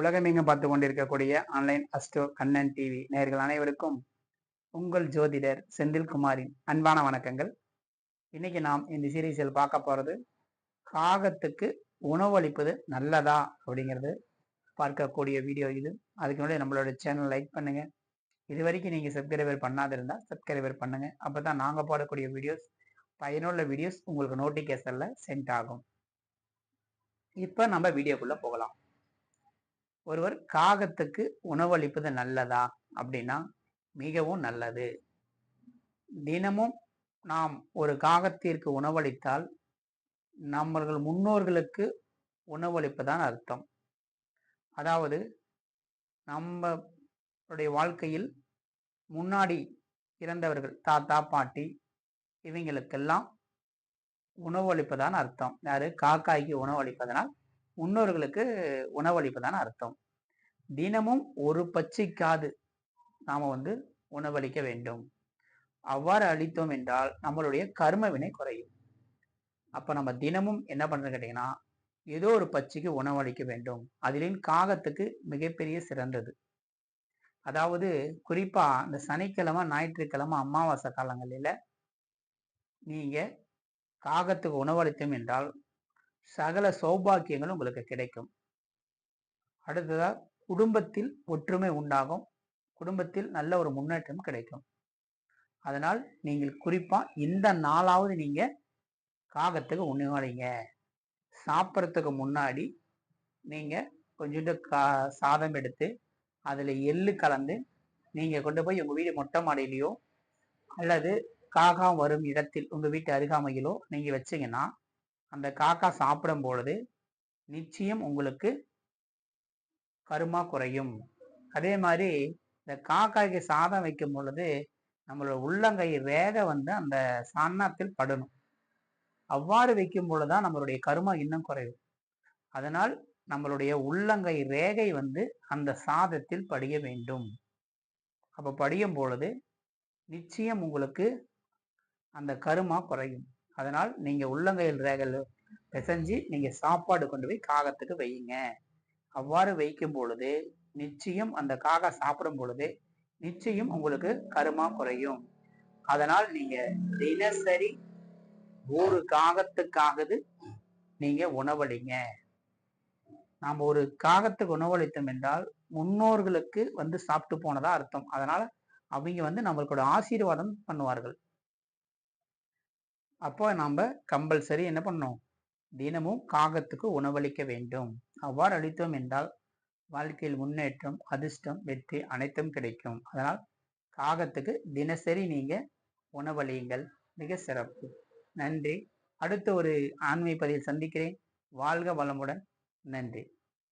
உலகமெங்கும் பார்த்து கொண்டிருக்கக்கூடிய ஆன்லைன் அஸ்டோ கண்ணன் டிவி நேர்கள் அனைவருக்கும் உங்கள் ஜோதிடர் செந்தில்குமாரின் அன்பான வணக்கங்கள். இன்னைக்கு நாம் இந்த சீரீஸில் பார்க்க போகிறது காகத்துக்கு உணவளிப்பது நல்லதா அப்படிங்கிறது. பார்க்கக்கூடிய வீடியோ இது. அதுக்கு முன்னாடி நம்மளோட சேனல் லைக் பண்ணுங்க. இது வரைக்கும் நீங்கள் சப்ஸ்கிரைபர் பண்ணாத இருந்தால் சப்ஸ்கிரைபர் பண்ணுங்க. அப்பதான் நாங்கள் போடக்கூடிய வீடியோஸ் பயனுள்ள வீடியோஸ் உங்களுக்கு நோட்டிஃபிகேஷனில் சென்ட் ஆகும். இப்போ நம்ம வீடியோக்குள்ளே போகலாம். ஒருவர் காகத்துக்கு உணவளிப்பது நல்லதா? அப்படின்னா மிகவும் நல்லது. தினமும் நாம் ஒரு காகத்திற்கு உணவளித்தால் நம்மர்கள் முன்னோர்களுக்கு உணவளிப்பதான் அர்த்தம். அதாவது நம்மளுடைய வாழ்க்கையில் முன்னாடி இறந்தவர்கள் தாத்தா பாட்டி இவங்களுக்கெல்லாம் உணவளிப்பதான் அர்த்தம். யாரு? காக்காய்க்கு உணவளிப்பதனால் முன்னோர்களுக்கு உணவளிப்பதான அர்த்தம். தினமும் ஒரு பச்சைக்காது நாம வந்து உணவளிக்க வேண்டும். அவ்வாறு அளித்தோம் என்றால் நம்மளுடைய கர்ம வினை குறையும். அப்ப நம்ம தினமும் என்ன பண்றது கேட்டீங்கன்னா ஏதோ ஒரு பச்சைக்கு உணவளிக்க வேண்டும். அதிலும் காகத்துக்கு மிகப்பெரிய சிறந்தது. அதாவது குறிப்பா இந்த சனிக்கிழமை ஞாயிற்றுக்கிழமை அமாவாசை காலங்களில நீங்க காகத்துக்கு உணவளித்தோம் என்றால் சகல சௌபாக்கியங்களும் உங்களுக்கு கிடைக்கும். அடுத்ததா குடும்பத்தில் ஒற்றுமை உண்டாகும். குடும்பத்தில் நல்ல ஒரு முன்னேற்றம் கிடைக்கும். அதனால் நீங்கள் குறிப்பா இந்த நாளாவது நீங்க காகத்துக்கு உணவளிங்க சாப்பிட்றதுக்கு முன்னாடி நீங்க கொஞ்சோண்டு கா சாதம் எடுத்து அதில் எள்ளு கலந்து நீங்கள் கொண்டு போய் உங்கள் வீடு மொட்டை மாடியிலையோ அல்லது காகம் வரும் இடத்தில் உங்கள் வீட்டு அருகாமையிலோ நீங்கள் வச்சிங்கன்னா அந்த காக்கா சாப்பிடும் பொழுது நிச்சயம் உங்களுக்கு கருமா குறையும். அதே மாதிரி இந்த காக்காய்க்கு சாதம் வைக்கும் பொழுது நம்மளோட உள்ளங்கை ரேகை வந்து அந்த சாணத்தில் படணும். அவ்வாறு வைக்கும் பொழுதுதான் நம்மளுடைய கருமா இன்னும் குறையும். அதனால் நம்மளுடைய உள்ளங்கை ரேகை வந்து அந்த சாதத்தில் படிய வேண்டும். அப்போ படியும் பொழுது நிச்சயம் உங்களுக்கு அந்த கருமா குறையும். அதனால் நீங்கள் உள்ளங்கையில் ரேகல் பிசைஞ்சு நீங்கள் சாப்பாடு கொண்டு போய் காகத்துக்கு வையுங்க. அவ்வாறு வைக்கும் பொழுது நிச்சயம் அந்த காகா சாப்பிடும் பொழுது நிச்சயம் உங்களுக்கு கருமா குறையும். அதனால் நீங்க தினசரி ஒரு காகத்துக்காகது நீங்க உணவளிங்க. நாம் ஒரு காகத்துக்கு உணவளித்தோம் என்றால் முன்னோர்களுக்கு வந்து சாப்பிட்டு போனதா அர்த்தம். அதனால அவங்க வந்து நம்மளுக்கோட ஆசீர்வாதம் பண்ணுவார்கள். அப்போ நாம் கம்பல்சரி என்ன பண்ணோம் தினமும் காகத்துக்கு உணவளிக்க வேண்டும். அவ்வாறு அளித்தோம் என்றால் வாழ்க்கையில் முன்னேற்றம் அதிர்ஷ்டம் வெற்றி அனைத்தும் கிடைக்கும். அதனால் காகத்துக்கு தினசரி நீங்கள் உணவளியுங்கள். மிக சிறப்பு. நன்றி. அடுத்த ஒரு ஆண்மை பதிவில் சந்திக்கிறேன். வாழ்க வளமுடன். நன்றி.